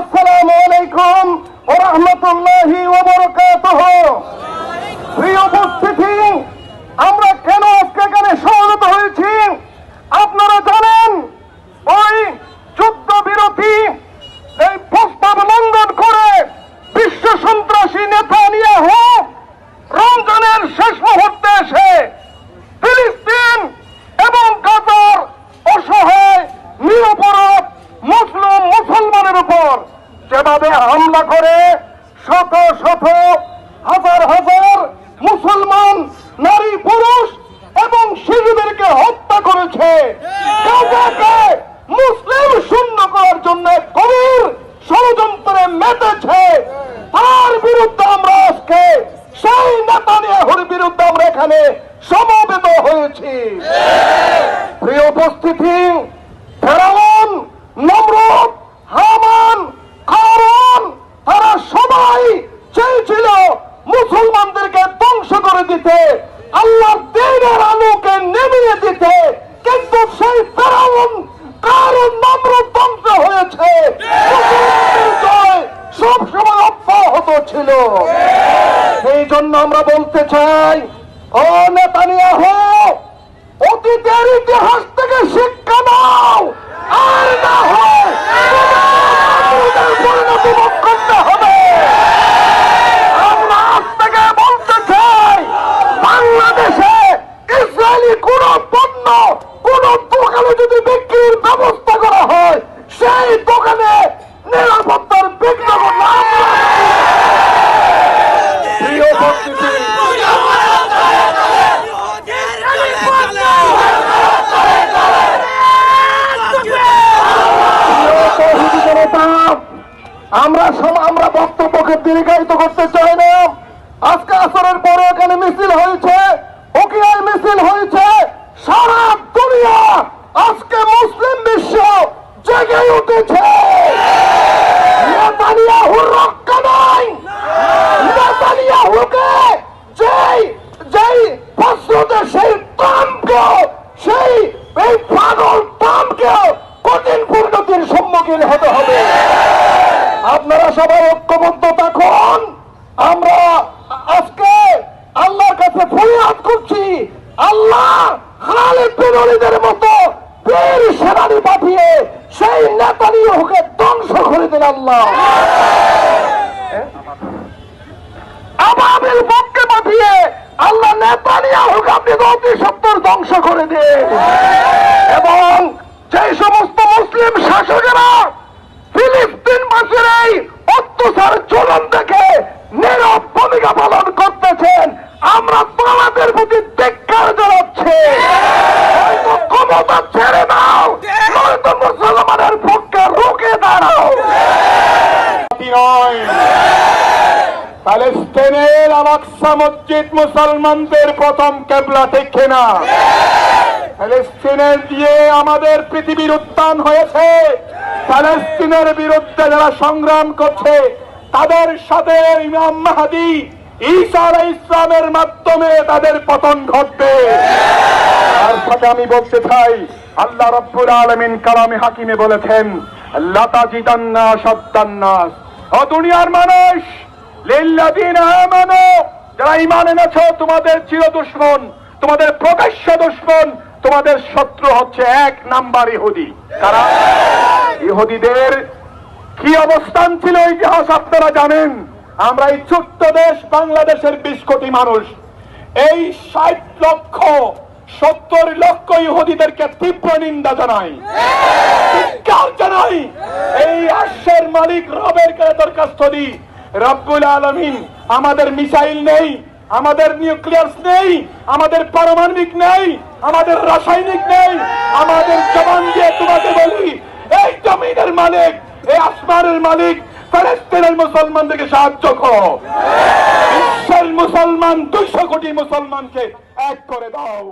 আসসালামু আলাইকুম ও রহমতুল্লাহি প্রিয় উপস্থিতি আমরা কেন হামলা করে শত শত হাজার হাজার মুসলমান, নারী, পুরুষ এবং শিশুদেরকে হত্যা করেছে। মুসলিম শূন্য করার জন্য কবির ষড়যন্ত্রে মেতেছে। তার বিরুদ্ধে আমরা আজকে সেই নেতা নেতানিয়াহুর বিরুদ্ধে আমরা এখানে সমবেত হয়েছি। প্রিয় উপস্থিতি ফেরাম আমরা বলতে চাই ও নেতানিয়াহু অতীতের ইতিহাস থেকে শিক্ষা নাও। আর না হয় তোমাদের পরিণতি ভোগ করতে হবে আমরা আজ থেকে বলতে চাই বাংলাদেশে ইসরায়েলি কোন পণ্য কোন দোকানে যদি বিক্রির ব্যবস্থা করা হয় সেই দোকানে নিরাপত্তার বিঘ্ন ঘটলে আমরা প্রিয় উপস্থিতি তৌহিদি জনতা, আমরা আমরা বক্তব্যকে দীর্ঘায়িত করতে চাই না আজকে আসরের পরে এখানে মিছিল হয়েছে ওকিয়ায় মিছিল হয়েছে সারা দুনিয়া আজকে মুসলিম বিশ্ব জেগে উঠেছে নেতানিয়াহুর রক্ষা নাই নেতানিয়াহুকে যেই যেই প্রশ্নতে সেই ট্রাম্পকে সেই এই পাগল ট্রাম্পকে কঠিন পরিণতির সম্মুখীন হতে হবে আপনারা সবাই ঐক্যবদ্ধ থাকুন আমরা আজকে আল্লাহর কাছে ফরিয়াদ করছি আল্লাহ খালিদ মতো বীর সেনানি পাঠিয়ে সেই নেতানিয়াহুকে ধ্বংস করে দিন আল্লাহ। আবাবিল পক্ষে পাঠিয়ে আল্লাহ আপনি অতি সত্তর ধ্বংস করে এবং যে সমস্ত মুসলিম শাসকেরা ক্ষমতা ছেড়ে দাও। নয়তো মুসলমানের পক্ষে রুখে দাঁড়াও। নয়। প্যালেস্টাইনের আলাক্সা মসজিদ মুসলমানদের প্রথম কেবলা ঠিক না প্যালেস্টিনের দিয়ে আমাদের পৃথিবীর উত্থান হয়েছে। প্যালেস্তিনের বিরুদ্ধে যারা সংগ্রাম করছে তাদের সাথে ইমাম মাহাদি ইসলামের মাধ্যমে তাদের পতন ঘটবে। তার সাথে আমি বলতে চাই, আল্লাহ রব্বুল আলামিন কালামে হাকিমে বলেছেন, লতা জিতান্না সত্তান্নাস ও দুনিয়ার মানুষ, লিল্লাযিনা আমানু, যারা ঈমান এনেছো, তোমাদের চির দুশমন, তোমাদের প্রকাশ্য দুশমন, তোমাদের শত্রু হচ্ছে এক নাম্বার ইহুদি। কারা? ইহুদিদের কি অবস্থান ছিল ইতিহাস আপনারা জানেন? আমরা এই ছোট্ট দেশ বাংলাদেশের বিশ কোটি মানুষ। এই ষাট লক্ষ সত্তর লক্ষ ইহুদিদেরকে তীব্র নিন্দা জানাই। জানাই। এই আশ্বের মালিক রবের কাছে দরখাস্ত দিই রব্বুল আলমিন, আমাদের মিসাইল নেই, আমাদের নিউক্লিয়াস নেই, আমাদের পারমাণবিক নেই, আমাদের রাসায়নিক নেই, আমাদের জবান দিয়ে তোমাকে বলি, এই জমিনের মালিক, এই আসমানের মালিক ফেরেস্তিনের মুসলমানদেরকে সাহায্য করো। মুসলমান দুইশো কোটি মুসলমানকে এক করে দাও।